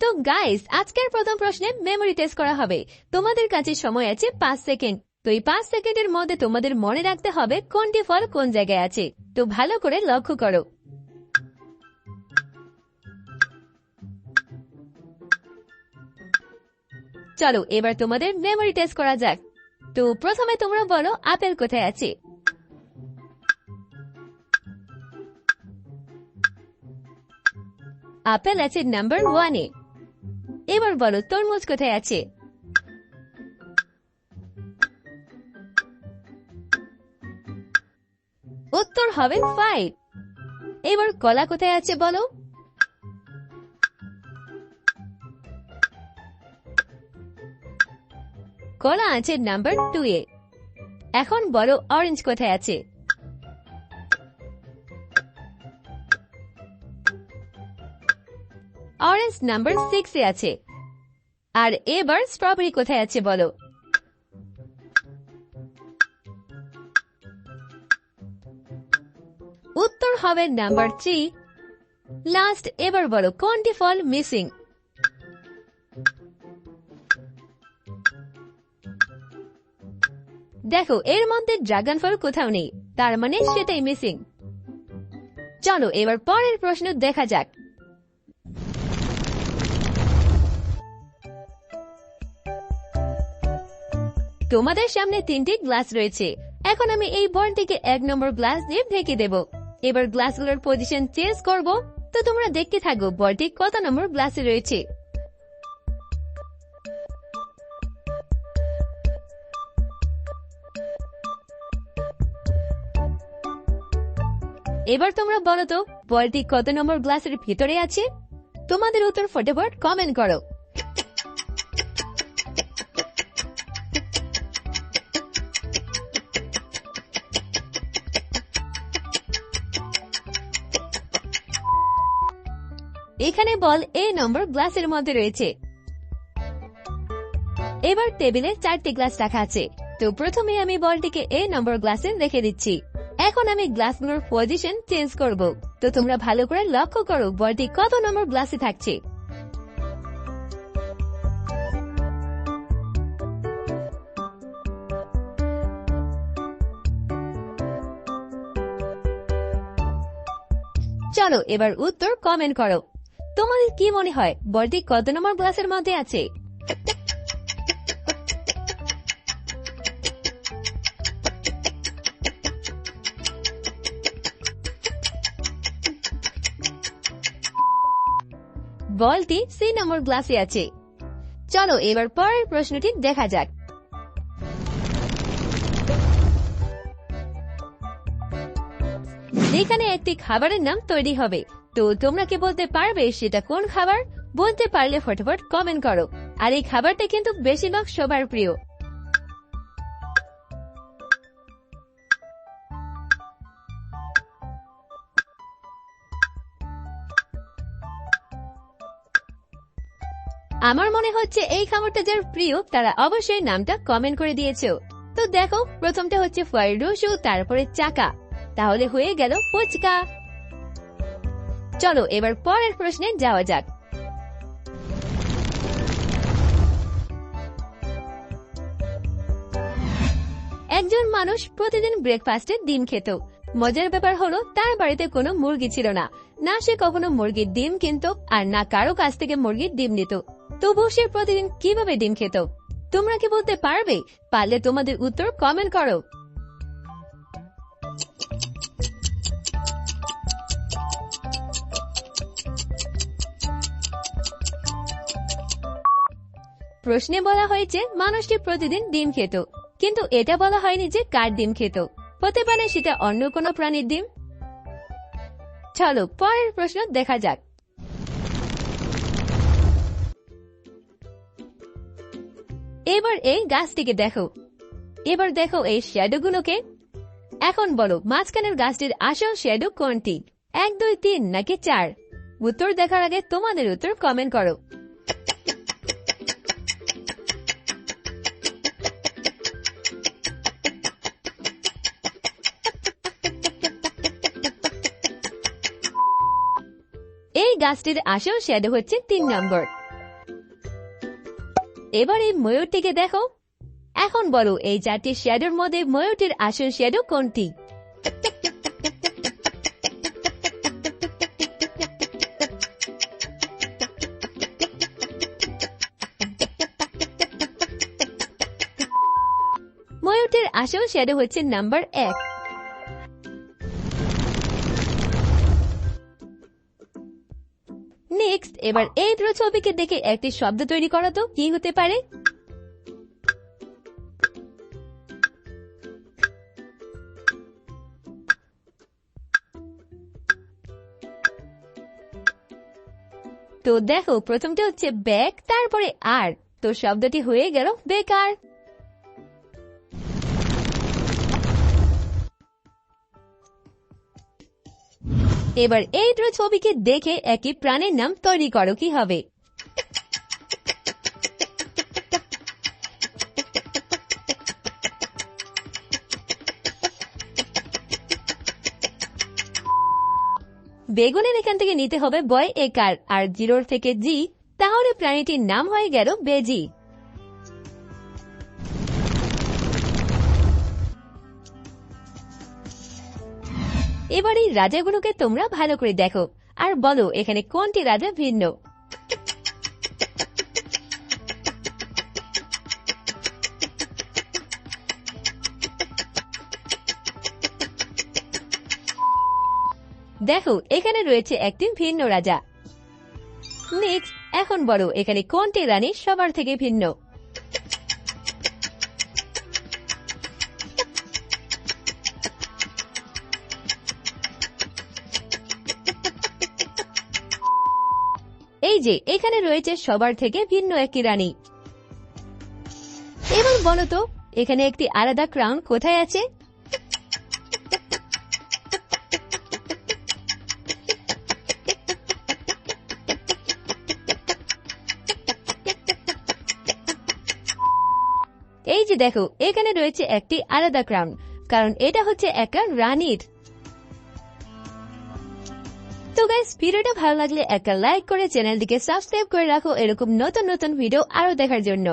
তো গাইস আজকের প্রথম প্রশ্নে মেমোরি টেস্ট করা হবে। তোমাদের কাছে সময় আছে পাঁচ সেকেন্ড তো এই পাঁচ সেকেন্ডের মধ্যে তোমাদের মনে রাখতে হবে কোনটি ফল কোন জায়গায় আছে। তো ভালো করে লক্ষ্য করো। চলো, এবার তোমাদের মেমোরি টেস্ট করা যাক। তো প্রথমে তোমরা বলো, আপেল কোথায় আছে? আপেল আছে নাম্বার ওয়ানে এবার বলো, তরমুজ কোথায় আছে? উত্তর হবে ফাইভ এবার কলা কোথায় আছে বলো? কলা আছে নাম্বার টু এ। এখন বলো অরেঞ্জ কোথায় আছে? অরেঞ্জ নাম্বার সিক্স আছে। আর এবার স্ট্রবেরি কোথায় আছে বলো? উত্তর হবে নাম্বার থ্রি লাস্ট এবার বলো কোনটি ফল মিসিং দেখো, এর মধ্যে ড্রাগন ফল কোথাও নেই, তার মানে সেটাই মিসিং চলো, এবার পরের প্রশ্ন দেখা যাক। তোমাদের সামনে তিনটি গ্লাস রয়েছে। এখন আমি এই বলটিকে এক নম্বর গ্লাস দিয়ে ঢেকে দেব। এবার গ্লাসগুলোর পজিশন চেঞ্জ করব। তো তোমরা দেখতে থাকো বলটি কত নম্বর গ্লাসে রয়েছে। এবার তোমরা বলো তো বলটি কত নম্বর গ্লাসের ভিতরে আছে? তোমাদের উত্তর ফটোফট কমেন্ট করো। এখানে বল এ নম্বর গ্লাসের মধ্যে রয়েছে। এবার টেবিলে চারটি গ্লাস রাখা আছে। তো প্রথমে আমি বলটিকে এ নম্বর গ্লাসে রেখে দিচ্ছি। এখন আমি গ্লাসগুলোর পজিশন চেঞ্জ করব। তো তোমরা ভালো করে লক্ষ্য করো বলটি কত নম্বর গ্লাসে থাকছে। চলো এবার উত্তর কমেন্ট করো। তোমাদের কি মনে হয়? বলটি কত নম্বর গ্লাসের মধ্যে আছে? বলটি সি নম্বর গ্লাসে আছে। চলো এবার পরের প্রশ্নটি দেখা যাক। এখানে একটি খাবারের নাম তৈরি হবে। তো তোমরা কি বলতে পারবে সেটা কোন খাবার? বলতে পারলে ফটোফট কমেন্ট করো। আর এই খাবারটা কিন্তু বেশিরভাগ সবার প্রিয়। আমার মনে হচ্ছে এই খাবারটা যার প্রিয়, তারা অবশ্যই নামটা কমেন্ট করে দিয়েছ। তো দেখো, প্রথমটা হচ্ছে ফ্রাইড রোসু তারপরে চাকা। তাহলে হয়ে গেল ফুচকা। চলো, এবার পরের প্রশ্নে যাওয়া যাক। একজন মানুষ প্রতিদিন ব্রেকফাস্টে ডিম খেত। মজার ব্যাপার হলো, তার বাড়িতে কোনো মুরগি ছিল না। না সে কখনো মুরগির ডিম কিনত, আর না কারও কাছ থেকে মুরগির ডিম নিত। তবুও সে প্রতিদিন কীভাবে ডিম খেত? তোমরা কি বলতে পারবে? পারলে তোমাদের উত্তর কমেন্ট করো। প্রশ্নে বলা হয়েছে, মানুষটি প্রতিদিন ডিম খেত। কিন্তু এটা বলা হয়নি যে কার ডিম খেত। হতে পারে সেটা অন্য কোনো প্রাণীর ডিম? চলো, পরের প্রশ্ন দেখা যাক। এবার এই গাছটিকে দেখো। এবার দেখো এই শ্যাডোগুলোকে। এখন বলো, মাঝখানের গাছটির আসল শ্যাডো কোনটি? এক, দুই, তিন নাকি চার? উত্তর দেখার আগে তোমাদের উত্তর কমেন্ট করো। গাছটির আসল শ্যাডো হচ্ছে তিন নম্বর। এবার এই ময়ূরটিকে দেখো। এখন বলো, এই চারটি শ্যাডোর মধ্যে ময়ূরটির আসল শ্যাডো কোনটি? ময়ূরটির আসল শ্যাডো হচ্ছে নাম্বার এক। এবার এই দুটো ছবিকে দেখে একটি শব্দ তৈরি করা তো কি হতে পারে? তো দেখো প্রথমটা হচ্ছে ব্যাক তারপরে আর। তো শব্দটি হয়ে গেল বেকার। এবার এই দুটো ছবিকে দেখে একই প্রাণের নাম তৈরি করো, কি হবে? বেগুনের এখান থেকে নিতে হবে বয় একার, আর জিরোর থেকে জি, তাহলে প্রাণীটির নাম হয়ে গেল বেজি। এবার এই রাজাগুলোকে তোমরা ভালো করে দেখো। আর বলো, এখানে কোনটি রাজা ভিন্ন? দেখো, এখানে রয়েছে একটি ভিন্ন রাজা। নেক্সট, এখন বলো, এখানে কোনটি রানী সবার থেকে ভিন্ন? যে এখানে রয়েছে সবার থেকে ভিন্ন একটি রানী। এবার বলো তো এখানে একটি আলাদা ক্রাউন কোথায় আছে? এই যে দেখো, এখানে রয়েছে একটি আলাদা ক্রাউন কারণ এটা হচ্ছে একটা রানীর। তো গাইস ভিডিওটা ভালো লাগলে একটা লাইক করে চ্যানেলটিকে সাবস্ক্রাইব করে রাখো। এরকম নতুন নতুন ভিডিও আরও দেখার জন্য।